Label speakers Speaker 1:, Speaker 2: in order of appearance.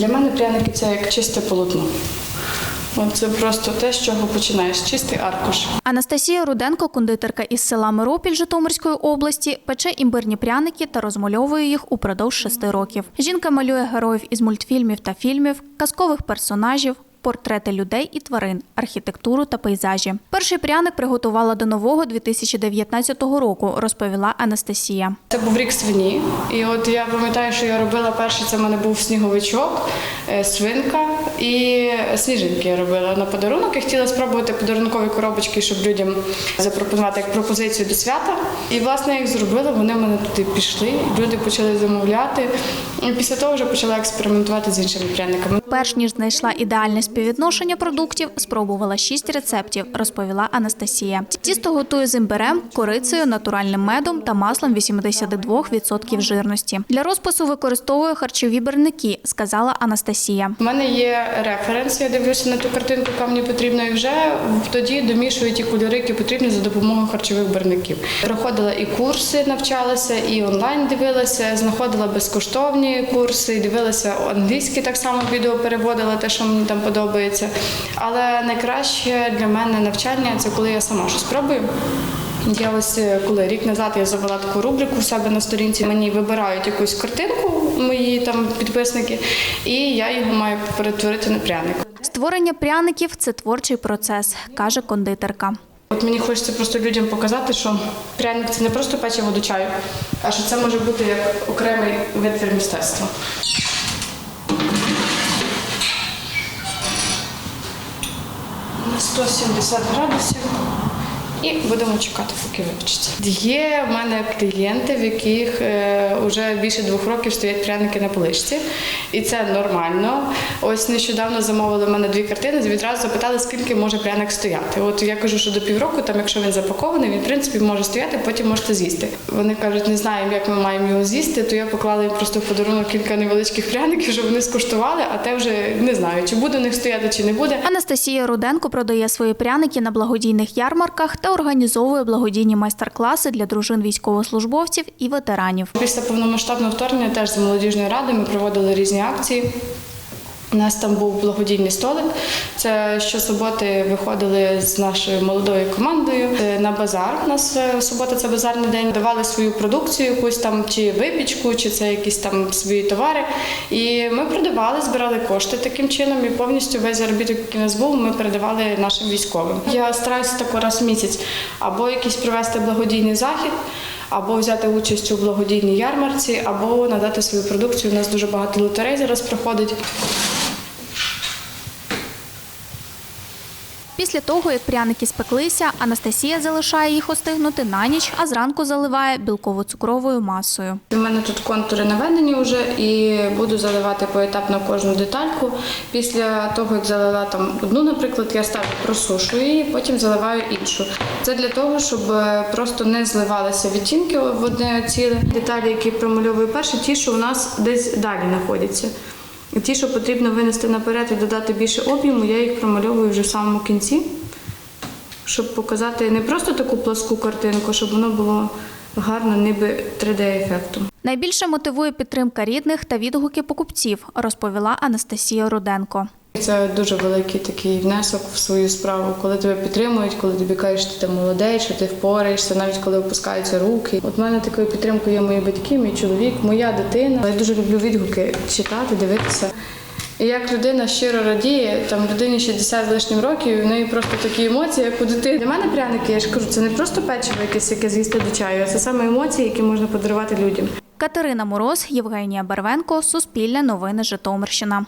Speaker 1: Для мене пряники це як чисте полотно. От це просто те, з чого починаєш, чистий аркуш.
Speaker 2: Анастасія Руденко, кондитерка із села Миропіль Житомирської області, пече імбирні пряники та розмальовує їх упродовж шести років. Жінка малює героїв із мультфільмів та фільмів, казкових персонажів. Портрети людей і тварин, архітектуру та пейзажі. Перший пряник приготувала до нового 2019 року, розповіла Анастасія.
Speaker 1: Це був рік свині. І от я пам'ятаю, що я робила перше. це в мене був сніговичок, е, свинка і сніжинки я робила на подарунок. Я хотіла спробувати подарункові коробочки, щоб людям запропонувати як пропозицію до свята. І власне я їх зробила, вони в мене туди пішли, люди почали замовляти. І після того вже почала експериментувати з іншими пряниками.
Speaker 2: Перш ніж знайшла ідеальне співвідношення продуктів, спробувала шість рецептів, розповіла Анастасія. Тісто готує з імбирем, корицею, натуральним медом та маслом 82% жирності. Для розпису використовує харчові барвники, сказала Анастасія.
Speaker 1: У мене є референс, я дивлюся на ту картинку, яка мені потрібна, і вже тоді домішую ті кольори, які потрібні за допомогою харчових барвників. Проходила і курси, навчалася, і онлайн дивилася, знаходила безкоштовні курси, дивилася англійські так само відео переводила те, що мені там подобається. Але найкраще для мене навчання це коли я сама щось пробую. Я ось е, коли рік назад я завела таку рубрику у себе на сторінці. Мені вибирають якусь картинку, мої там підписники, і я його маю перетворити на пряник.
Speaker 2: Створення пряників це творчий процес, каже кондитерка.
Speaker 1: От мені хочеться просто людям показати, що пряник це не просто печиво до чаю, а що це може бути як окремий витвір мистецтва. На 170 градусів. І будемо чекати, поки вивчиться. Є в мене клієнти, в яких е, вже більше двох років стоять пряники на поличці, і це нормально. Ось нещодавно замовили в мене дві картини. Відразу запитали, скільки може пряник стояти. От я кажу, що до півроку, там, якщо він запакований, він в принципі може стояти, потім можете з'їсти. Вони кажуть, не знаємо, як ми маємо його з'їсти. То я поклала їм просто в подарунок кілька невеличких пряників, щоб вони скуштували, а те вже не знаю, чи буде у них стояти, чи не буде.
Speaker 2: Анастасія Руденко продає свої пряники на благодійних ярмарках та організовує благодійні майстер-класи для дружин військовослужбовців і ветеранів.
Speaker 1: Після повномасштабного вторгнення теж з молодіжною радою ми проводили різні акції. У нас там був благодійний столик. Це щосуботи виходили з нашою молодою командою е, на базар. У нас е, субота це базарний день. Давали свою продукцію, якусь там чи випічку, чи це якісь там свої товари. І ми продавали, збирали кошти таким чином. І повністю весь заробіток, який у нас був, ми передавали нашим військовим. Я стараюся тако раз в місяць або якийсь провести благодійний захід або взяти участь у благодійній ярмарці, або надати свою продукцію. У нас дуже багато лотерей зараз проходить.
Speaker 2: Після того, як пряники спеклися, Анастасія залишає їх остигнути на ніч, а зранку заливає білково-цукровою масою.
Speaker 1: У мене тут контури наведені вже і буду заливати поетапно кожну детальку. Після того, як залила там одну, наприклад, я ставлю просушую її, потім заливаю іншу. Це для того, щоб е, просто не зливалися відтінки в одне ціле. Деталі, які промальовую перші, ті, що у нас десь далі знаходяться. Ті, що потрібно винести наперед і додати більше об'єму, я їх промальовую вже в самому кінці, щоб показати не просто таку пласку картинку, щоб воно було гарно, ніби 3D-ефектом.
Speaker 2: Найбільше мотивує підтримка рідних та відгуки покупців, розповіла Анастасія Руденко.
Speaker 1: Це дуже великий такий внесок в свою справу, коли тебе підтримують, коли тобі кажуть, що ти молодий, що ти впораєшся, навіть коли опускаються руки. От мене такою підтримкою є мої батьки, мій чоловік, моя дитина. Я дуже люблю відгуки читати, дивитися. І як людина щиро радіє, там людині 60 з лишнім років, і в неї просто такі емоції, як у дитини. Для мене пряники, я ж кажу, це не просто печиво якесь, яке з'їсти до чаю, а це саме емоції, які можна подарувати людям.
Speaker 2: Катерина Мороз, Євгенія Барвенко, Суспільне новини Житомирщина.